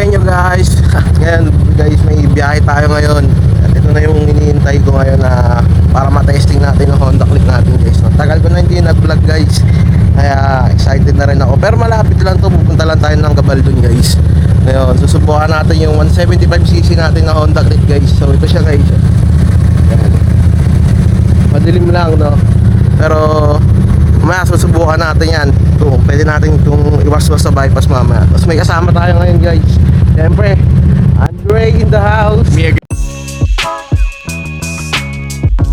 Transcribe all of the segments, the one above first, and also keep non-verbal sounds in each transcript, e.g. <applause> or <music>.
sa inyo guys. <laughs> Ngayon guys may biyahe tayo ngayon. At ito na yung iniintay ko ngayon na Para matesting natin yung Honda Click natin guys. No? Tagal ko na hindi nag-vlog guys. Kaya excited na rin ako. Pero malapit lang to. Pupunta lang tayo ng Gabaldon guys. Ngayon susubukan natin yung 175cc natin na Honda Click guys. So ito siya guys. Ayan. Madilim lang no? Pero Mamaya susubukan natin yan. Pwede natin itong iwas-was sa bypass mamaya. Tapos may kasama tayo ngayon guys Siyempre Andre in the house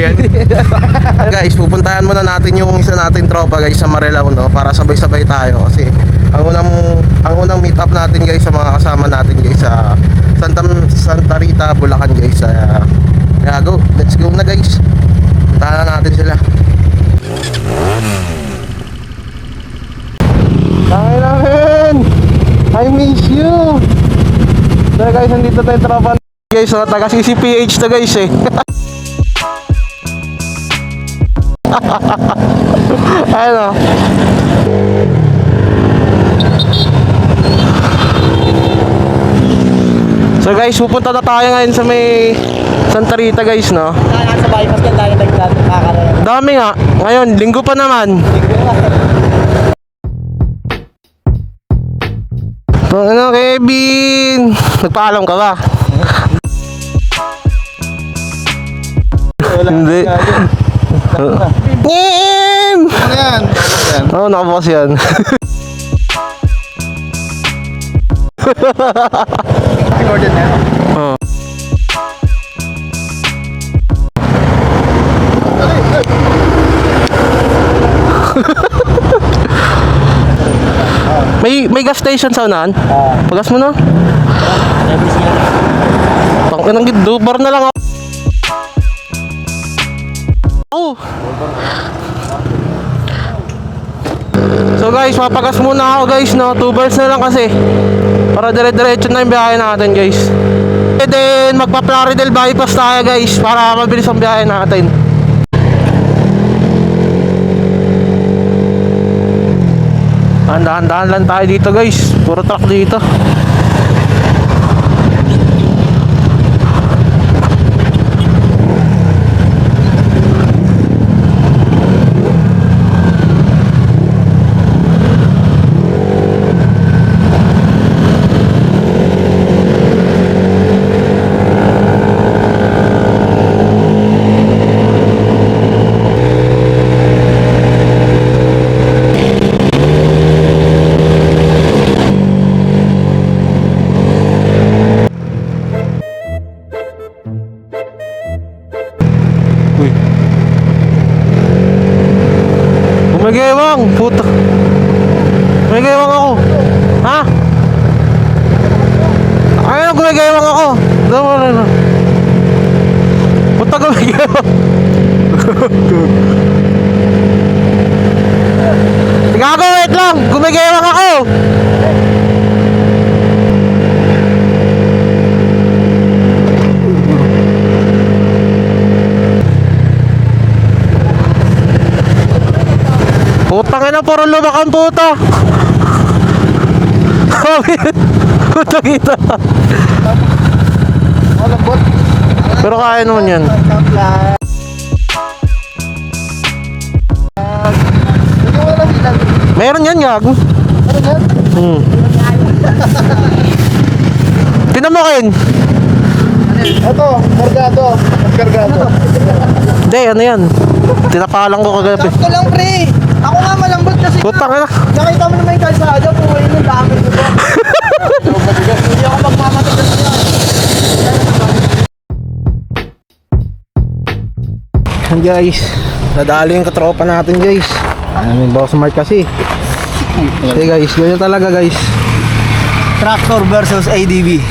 <laughs> guys, pupuntahan muna natin yung isa natin tropa guys sa Marilao no para sabay-sabay tayo kasi ang unang ang unang meet up natin guys sa mga kasama natin guys sa Santa Santa Rita, Bulacan guys. Uh, go, let's go na guys. Puntahan na natin sila. Tayo namin! I miss you! So guys, nandito tayo tropa guys, so, taga CCPH to guys eh. <laughs> ano? So guys, pupunta na tayo ngayon sa may Santa Rita guys, no? Nasa bypass yan tayo nagkakaroon. Dami nga. Ngayon, linggo pa naman. Oh, ano, Kevin? Nagpaalam ka ba? Hindi. Ngim! Ano yan? Oo, oh, nakabukas yan. Recorded na yan. <laughs> Oo. May may gas station sa unahan? Ah. Pagas mo na. Pang inang dubar na lang ako. Oh. So guys, mapagas muna ako guys, no? Two bars na lang kasi. Para dire-diretso na yung biyahe natin guys. And then, magpa-Plaridel bypass tayo guys para mabilis ang biyahe natin. Dahan-dahan lang tayo dito guys. Puro truck dito. Uy. Gumagewang, puta. Gumagewang ako. Ha? Ayun, gumagewang ako. Dama na na. Puta gumagewang. Gago, wait lang. Gumagewang ako. Putang ina, puro lumak ang puta. <laughs> Putang ina. Pero kaya naman yan. Mo. Meron yan, yag. Ano yan? Hmm. Tinamokin. Ito, kargado. Kargado. Hindi, ano yan. Tinapalang ko kagabi. Sakto lang, pre. Ako nga malambot kasi. Putang ina. Nakita mo naman yung kalsada, puwi ng dami ko? <laughs> Hindi ako magmamatigas niya. Yan guys. Nadali yung katropa natin guys. Ano yung boss Mark kasi. Okay guys, ganyan talaga guys. Tractor versus ADV.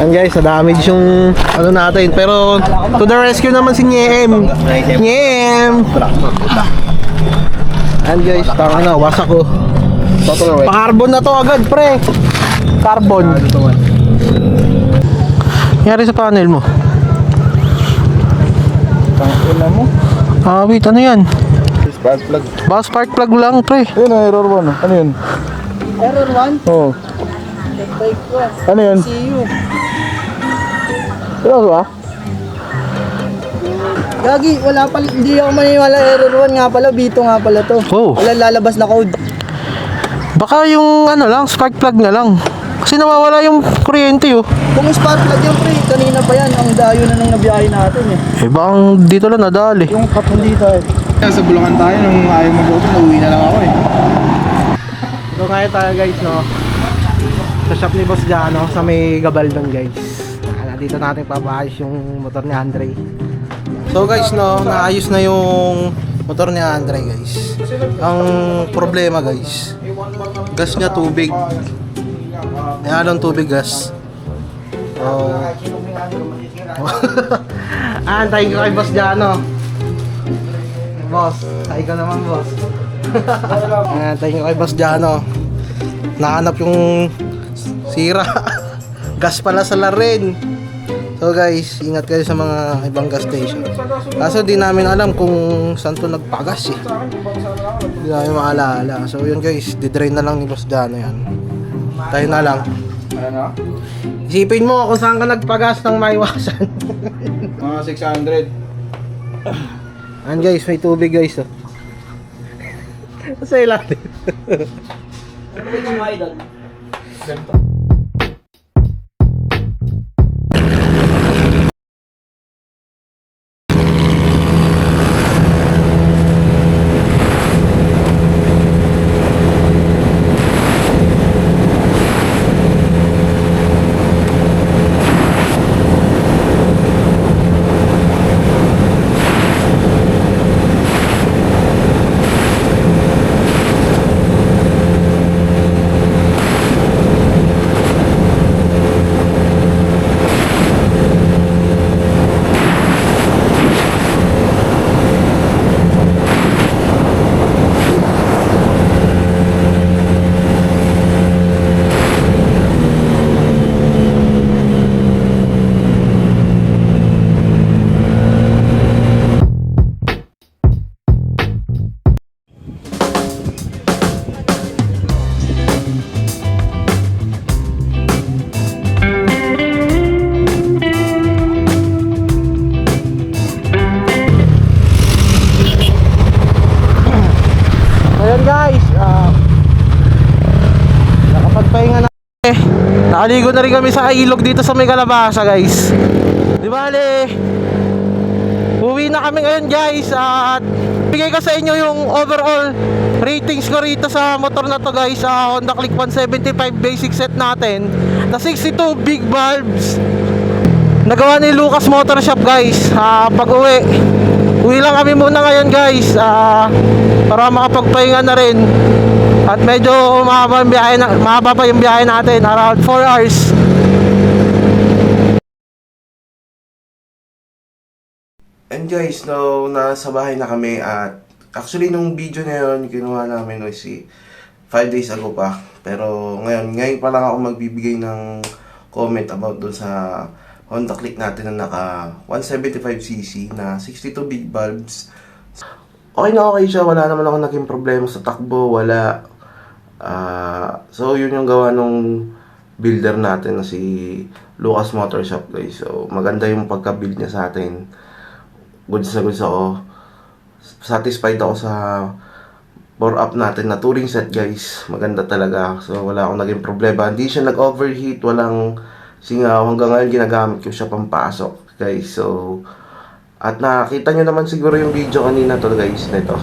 Yan guys, na-damage yung ano natin. Pero to the rescue naman si Nyem. Nyem! Yan guys, tanga na, wasak ko. Pa-carbon na to agad, pre. Carbon. Nangyari sa panel mo? Tangina mo. Ah, wait, ano yan? Spark plug. Baka spark plug lang, pre. Yun, error 1. Ano yun? Error 1? Oo. Ano yun? See you. Ano ba? Gagi, wala pala. Hindi ako maniwala error 1 nga pala. Bito nga pala to. Oh. Wala lalabas na code. Baka yung ano lang, spark plug na lang. Kasi nawawala yung kuryente oh. Kung spark plug yung pre, kanina pa yan. Ang dayo na nung nabiyahe natin eh. Eh bang dito lang nadali. Yung kapon dito eh. Sa bulungan tayo nung ayaw mag-open, nauwi na lang ako eh. Ito ngayon tayo guys, no? Sa shop ni Boss Jano, sa may Gabaldon guys. Ah, Dito natin papaayos yung motor ni Andre. So guys, no, naayos na yung motor ni Andre guys. Ang problema guys, gas niya tubig. May halong tubig gas. So, <laughs> antayin ko kay Boss Jano. Boss, ay ka naman boss. Antayin ko kay Boss Jano. Nahanap yung sira. <laughs> gas pala sa larin. So guys, ingat kayo sa mga ibang gas station. Kaso di namin alam kung saan to nagpagas eh. Di namin maalala. So yun guys, didrain na lang ni Boss Jano yan. Tayo na lang. Ano? Isipin mo kung saan ka nagpagas ng maiwasan. Mga 600. Ayan guys, may tubig guys oh. Sa ilalim. Ayan Nakaligo na rin kami sa ilog dito sa may kalabasa guys. Di bale, uwi na kami ngayon guys at bigay ko sa inyo yung overall ratings ko rito sa motor na to guys sa Honda Click 175 basic set natin na 62 big bulbs. Nagawa ni Lucas Motor Shop guys. Ah, pag uwi uwi lang kami muna ngayon guys. Ah, para makapagpahinga na rin at medyo mahaba, yung biyahe na, mahaba pa yung biyahe natin around 4 hours And guys, no, nasa bahay na kami at actually nung video na yun, kinuha namin no, si 5 days ago pa. Pero ngayon, ngayon pa lang ako magbibigay ng comment about dun sa Honda Click natin na naka 175cc na 62 big bulbs. Okay na okay siya, wala naman ako naging problema sa takbo, wala. Ah, so yun yung gawa nung builder natin na si Lucas Motor Shop guys. So maganda yung pagka-build niya sa atin goods na goods ako. Satisfied ako sa pour up natin na touring set guys. Maganda talaga. So wala akong naging problema. Hindi siya nag-overheat. Walang singaw. Hanggang ngayon ginagamit ko siya pampasok guys. So at nakita nyo naman siguro yung video kanina to guys nito.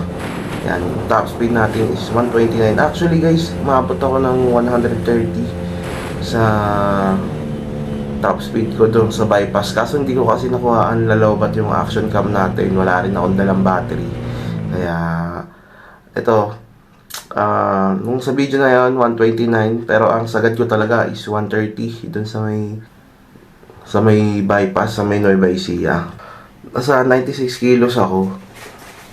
Yan, top speed natin is 129. Actually guys, umabot ako ng 130 sa top speed ko doon sa bypass. Kaso hindi ko kasi nakuhaan lalobat yung action cam natin. Wala rin akong dalang battery. Kaya, ito, ah nung sa video na yon 129. Pero ang sagad ko talaga is 130 doon sa may sa may bypass, sa may Nueva Ecija. Nasa 96 kilos ako.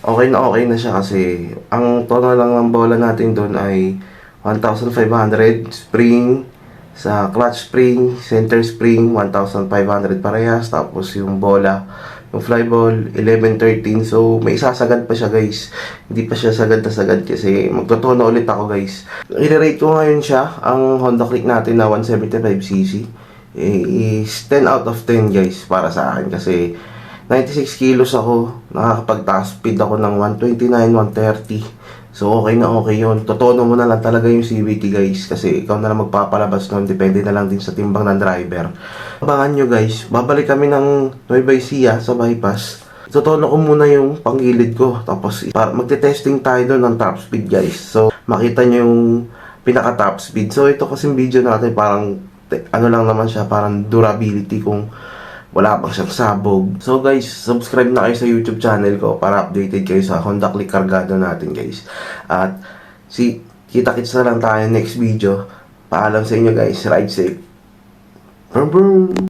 Okay na okay na siya kasi ang tono lang ng bola natin doon ay 1,500 spring sa clutch spring, center spring 1,500 parehas tapos yung bola yung flyball 11-13 so may isasagad pa siya guys. Hindi pa siya sagad na sagad kasi magtotono ulit ako guys. I-rate ko ngayon siya ang Honda Click natin na 175cc eh, is 10 out of 10 guys para sa akin. Kasi 96 kilos ako nakakapag-task speed ako ng 129, 130 So, okay na okay yun. Totono mo na lang talaga yung CVT, guys. Kasi ikaw na lang magpapalabas nun. Depende na lang din sa timbang ng driver. Abangan nyo, guys. Babalik kami ng Nueva Ecija sa bypass. Totono ko muna yung panggilid ko. Tapos, magte-testing tayo doon ng top speed, guys. So, makita nyo yung pinaka-top speed. So, ito kasing video natin parang, ano lang naman siya, parang durability kung wala pang siyang sabog. So guys, subscribe na kayo sa YouTube channel ko para updated kayo sa Honda Click Cargado natin guys. At si kita-kits na lang tayo next video. Paalam sa inyo guys, ride safe. Boom boom!